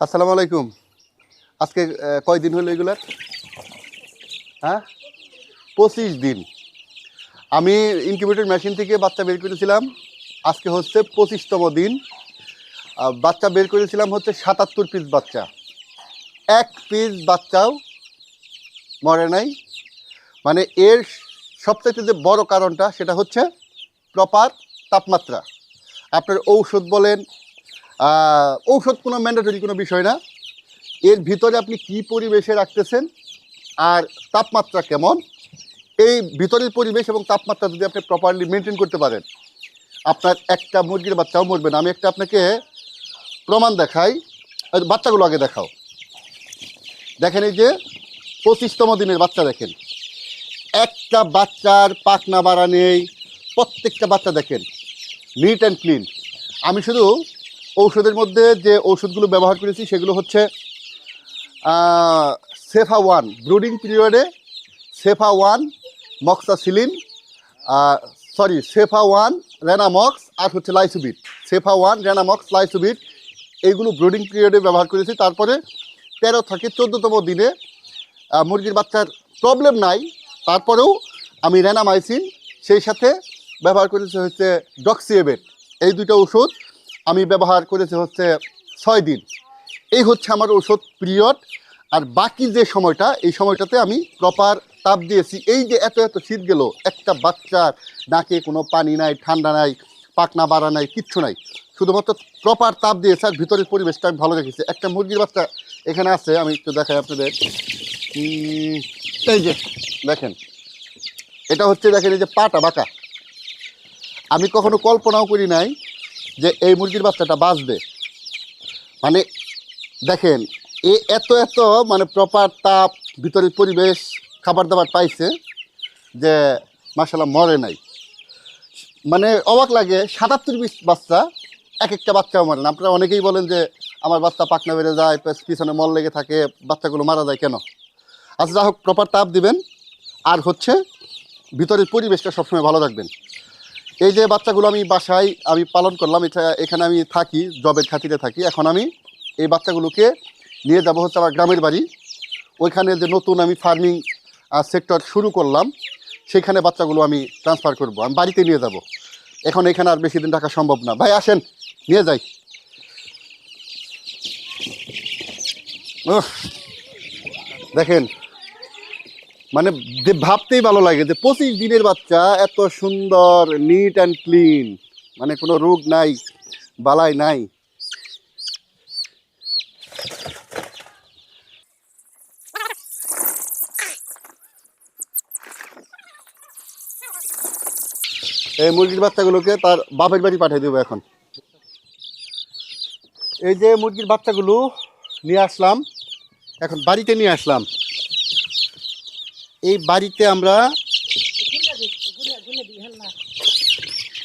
আসসালামু আলাইকুম। আজকে আহ, কয়দিন হলো এগুলার? হ্যাঁ? পঁচিশ দিন। আমি ইনকিউবেটর মেশিন থেকে বাচ্চা বের করেছিলাম। আজকে হচ্ছে পঁচিশতম দিন। বাচ্চা বের করেছিলাম হচ্ছে সাতাত্তর পিস বাচ্চা। এক পিস বাচ্চাও মরে নাই। মানে এর সবথেকে যে বড় কারণটা সেটা হচ্ছে প্রপার তাপমাত্রা। আপনার ঔষধ বলেন ঔষধ কোনো ম্যান্ডেটরি কোনো বিষয় না। এর ভিতরে আপনি কি পরিবেশে রাখতেছেন আর তাপমাত্রা কেমন? এই ভিতরের পরিবেশ এবং তাপমাত্রা যদি আপনি প্রপারলি মেনটেন করতে পারেন, আপনার একটা মুরগির বাচ্চাও মরবে না। আমি একটা আপনাকে প্রমাণ দেখাই। বাচ্চাগুলো আগে দেখাও। দেখেন এই যে পঁচিশতম দিনের বাচ্চা দেখেন। একটা বাচ্চার পাখনা বাড়া নেই, প্রত্যেকটা বাচ্চা দেখেন। নিট অ্যান্ড ক্লিন আমি শুধু ঔষধের মধ্যে যে ওষুধগুলো ব্যবহার করেছি সেগুলো হচ্ছে সেফা ওয়ান ব্রুডিং পিরিয়ডে সেফা ওয়ান মক্সাসিলিন সরি সেফা ওয়ান রেনামক্স আর হচ্ছে লাইসুবিট সেফা ওয়ান রেনামক্স লাইসুবিট এইগুলো ব্রুডিং পিরিয়ডে ব্যবহার করেছি। তারপরে তেরো থেকে চোদ্দোতম দিনে মুরগির বাচ্চার প্রবলেম নাই। তারপরেও আমি রেনামাইসিন সেই সাথে ব্যবহার করেছি হচ্ছে ডক্সিয়েবেট এই দুটো ওষুধ আমি ব্যবহার করেছি হচ্ছে ছয় দিন। এই হচ্ছে আমার ওষুধ পিরিয়ড। আর বাকি যে সময়টা, এই সময়টাতে আমি প্রপার তাপ দিয়েছি। এই যে এত এত শীত গেল, একটা বাচ্চার নাকে কোনো পানি নাই, ঠান্ডা নাই পাকনা বাড়া নাই, কিচ্ছু নাই। শুধুমাত্র প্রপার তাপ দিয়েছে আর ভিতরের পরিবেশটা আমি ভালো রেখেছি। একটা মুরগির বাচ্চা এখানে আছে, আমি একটু দেখাই আপনাদের। এই যে, দেখেন। এটা হচ্ছে দেখেন এই যে পাটা, বাঁকা। আমি কখনো কল্পনাও করি নাই যে এই মুরগির বাচ্চাটা বাঁচবে। মানে দেখেন, এ এত এত মানে প্রপার তাপ ভিতরের পরিবেশ খাবার দাবার পাইছে যে মাসাল্লাহ মরে নাই। মানে অবাক লাগে, সাতাত্তর বিশ বাচ্চা এক একটা বাচ্চাও মরে না। আপনারা অনেকেই বলেন যে আমার বাচ্চা পাকনা বেড়ে যায় পেছ- পিছনে মল লেগে থাকে, বাচ্চাগুলো মারা যায় কেন? আচ্ছা যা হোক প্রপার তাপ দিবেন। আর হচ্ছে ভিতরের পরিবেশটা সবসময় ভালো রাখবেন। এই যে বাচ্চাগুলো আমি বাসায় আমি পালন করলাম, এটা এখানে আমি থাকি, জবের খাতিরে থাকি। এখন আমি এই বাচ্চাগুলোকে নিয়ে যাব হচ্ছে আমার গ্রামের বাড়ি। ওইখানে যে নতুন আমি ফার্মিং সেক্টর শুরু করলাম, সেখানে বাচ্চাগুলো আমি ট্রান্সফার করব, আমি বাড়িতে নিয়ে যাব। এখন এখানে আর বেশি দিন থাকা সম্ভব না। ভাই, আসেন, নিয়ে যাই। দেখেন মানে যে ভাবতেই ভালো লাগে যে পঁচিশ দিনের বাচ্চা এত সুন্দর নিট অ্যান্ড ক্লিন মানে কোনো রোগ নাই, বালাই নাই। এই মুরগির বাচ্চাগুলোকে তার বাপের বাড়ি পাঠিয়ে দেবো এখন। এই যে মুরগির বাচ্চাগুলো নিয়ে আসলাম, এখন বাড়িতে নিয়ে আসলাম। এই বাড়িতে আমরা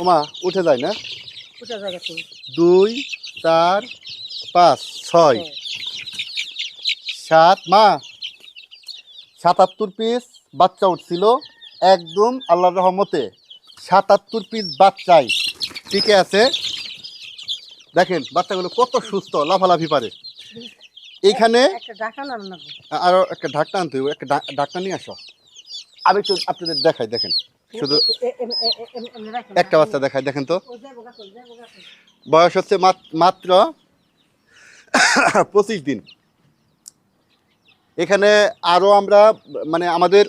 ওমা, উঠে যায় না? দুই, চার, পাঁচ, ছয়, সাত, মা, সাতাত্তর পিস বাচ্চা উঠছিল একদম আল্লাহর রহমতে। সাতাত্তর পিস বাচ্চাই। টিকে আছে? দেখেন, বাচ্চাগুলো কত সুস্থ, লাফালাফি পারে। এইখানে একটা ডাকা না রান্না করব। আরও একটা ঢাকনা আনতে হবে একটা ঢা- ঢাকনা নিয়ে আসো। আমি একটু আপনাদের দেখাই দেখেন। শুধু। একটা বাচ্চা দেখাই দেখেন তো। বয়স হচ্ছে মাত- মাত্র পঁচিশ দিন। এখানে আরও আমরা মানে আমাদের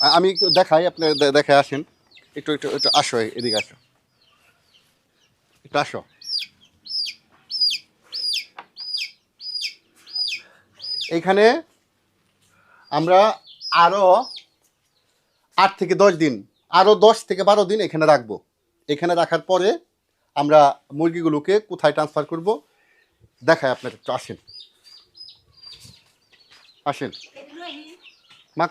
আমি দেখাই আপনি দে- দেখায় আসেন। একটু একটু একটু আসো এদিকে আসো। একটু আসো। এইখানে আমরা আরও আট থেকে দশ দিন আরও দশ থেকে বারো দিন এখানে রাখব। এখানে রাখার পরে আমরা মুরগিগুলোকে কোথায় ট্রান্সফার করব? দেখায় আপনার একটু আসেন। আসেন। মা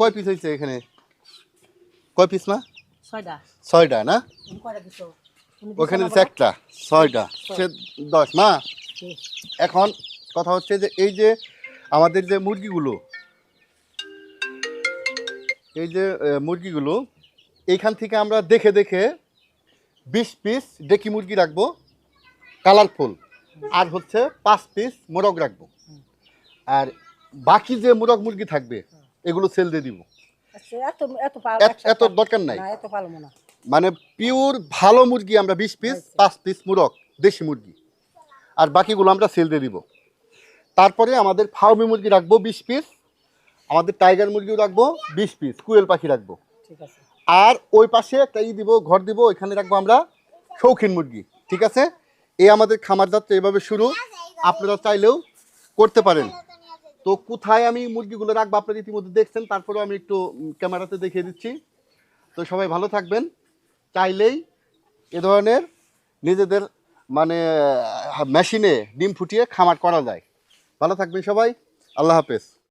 কয় পিস হয়েছে এখানে? কয় পিস মা? ছয়টা। ছয়টা না? ওখানে? একটা ছয়টা। সে দশ মা। এখন কথা হচ্ছে যে এই যে আমাদের যে মুরগিগুলো এই যে মুরগিগুলো এইখান থেকে আমরা দেখে দেখে বিশ পিস ডেকি মুরগি রাখব কালারফুল। আর হচ্ছে পাঁচ পিস মোরগ রাখব। আর বাকি যে মোরগ মুরগি থাকবে এগুলো সেল দিয়ে দিব। আচ্ছা, এত এত দরকার নাই। মানে পিওর ভালো মুরগি আমরা বিশ পিস পাঁচ পিস মোরগ দেশি মুরগি। আর বাকিগুলো আমরা সেল দিয়ে দিব। তারপরে আমাদের ফার্মি মুরগি রাখব বিশ পিস আমাদের টাইগার মুরগিও রাখব বিশ পিস কুয়েল পাখি রাখব। ঠিক আছে। আর ওই পাশে একটা ই দিব ঘর দিব ওইখানে রাখব আমরা শৌখিন মুরগি ঠিক আছে? এই আমাদের খামার যাত্রা এভাবে শুরু। আপনারা চাইলেও করতে পারেন। তো কোথায় আমি মুরগিগুলো রাখব আপনারা ইতিমধ্যে দেখছেন তারপরেও আমি একটু ক্যামেরাতে দেখিয়ে দিচ্ছি। তো সবাই ভালো থাকবেন। চাইলেই এ ধরনের নিজেদের মানে মেশিনে ডিম ফুটিয়ে খামার করা যায়। ভালো থাকবেন সবাই। আল্লাহ হাফেজ।